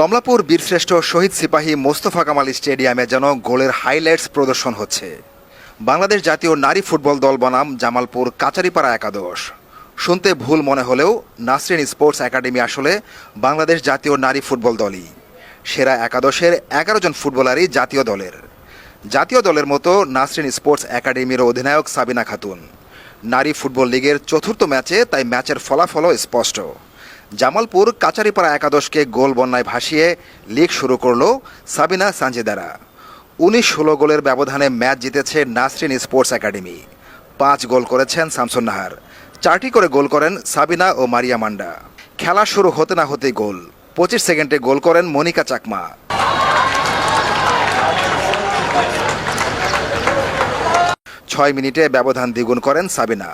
কমলাপুর বীরশ্রেষ্ঠ শহীদ সিপাহী মোস্তফা কামাল স্টেডিয়ামে যেন গোলের হাইলাইটস প্রদর্শন হচ্ছে। বাংলাদেশ জাতীয় নারী ফুটবল দল বনাম জামালপুর কাচারিপাড়া একাদশ। শুনতে ভুল মনে হলেও নাসরিন স্পোর্টস একাডেমি আসলে বাংলাদেশ জাতীয় নারী ফুটবল দলই। সেরা একাদশের এগারো জন ফুটবলারই জাতীয় দলের। জাতীয় দলের মতো নাসরিন স্পোর্টস একাডেমির অধিনায়ক সাবিনা খাতুন। নারী ফুটবল লিগের চতুর্থ ম্যাচে তাই ম্যাচের ফলাফলও স্পষ্ট। জামালপুর কাচারিপাড়া একাদশকে গোল বন্যায় ভাসিয়ে লিগ শুরু করল সাবিনা সানজেদারা। উনিশ ষোলো গোলের ব্যবধানে ম্যাচ জিতেছে নাসরিন স্পোর্টস একাডেমি। পাঁচ গোল করেছেন শামসুন নাহার চারটি করে গোল করেন সাবিনা ও মারিয়া মান্ডা। খেলা শুরু হতে না হতেই গোল। পঁচিশ সেকেন্ডে গোল করেন মনিকা চাকমা। ছয় মিনিটে ব্যবধান দ্বিগুণ করেন সাবিনা।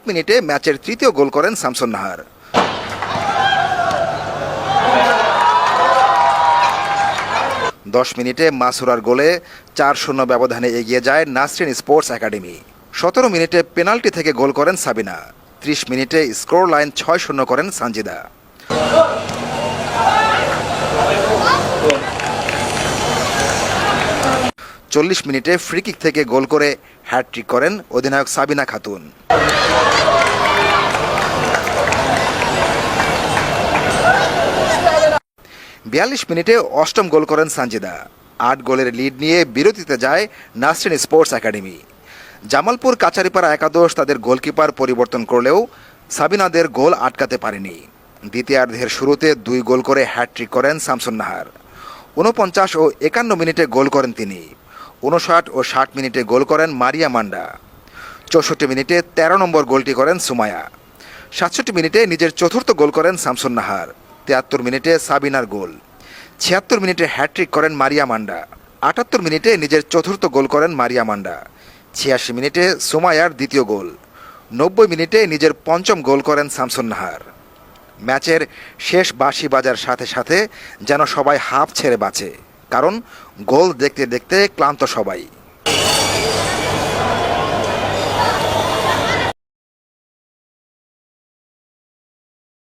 আট মিনিটে ম্যাচের তৃতীয় গোল করেন শামসুন নাহার। দশ মিনিটে মাসুরার গোলে চার শূন্য ব্যবধানে এগিয়ে যায় নাসরিন স্পোর্টস একাডেমি। সতেরো মিনিটে পেনাল্টি থেকে গোল করেন সাবিনা। ত্রিশ মিনিটে স্কোর লাইন ছয় শূন্য করেন সানজিদা। চল্লিশ মিনিটে ফ্রিকিক থেকে গোল করে হ্যাটট্রিক করেন অধিনায়ক সাবিনা খাতুন। বিয়াল্লিশ মিনিটে অষ্টম গোল করেন সানজিদা। আট গোলের লিড নিয়ে বিরতিতে যায় নাসরিন স্পোর্টস একাডেমি। জামালপুর কাচারিপাড়া একাদশ তাদের গোলকিপার পরিবর্তন করলেও সাবিনাদের গোল আটকাতে পারেনি। দ্বিতীয়ার্ধের শুরুতে দুই গোল করে হ্যাট্রিক করেন শামসুন নাহার উনপঞ্চাশ ও একান্ন মিনিটে গোল করেন তিনি। উনষাট ও ষাট মিনিটে গোল করেন মারিয়া মান্ডা। চৌষট্টি মিনিটে ১৩ নম্বর গোলটি করেন সুমায়া সাতষট্টি মিনিটে নিজের চতুর্থ গোল করেন শামসুন নাহার। তিয়াত্তর মিনিটে সাবিনার গোল। ছিয়াত্তর মিনিটে হ্যাট্রিক করেন মারিয়া মান্ডা। আটাত্তর মিনিটে নিজের চতুর্থ গোল করেন মারিয়া মান্ডা। ছিয়াশি মিনিটে সুমায়ার দ্বিতীয় গোল। নব্বই মিনিটে নিজের পঞ্চম গোল করেন শামসুন নাহার। ম্যাচের শেষ বাঁশি বাজার সাথে সাথে যেন সবাই হাফ ছেড়ে বাঁচে। কারণ গোল দেখতে দেখতে ক্লান্ত সবাই।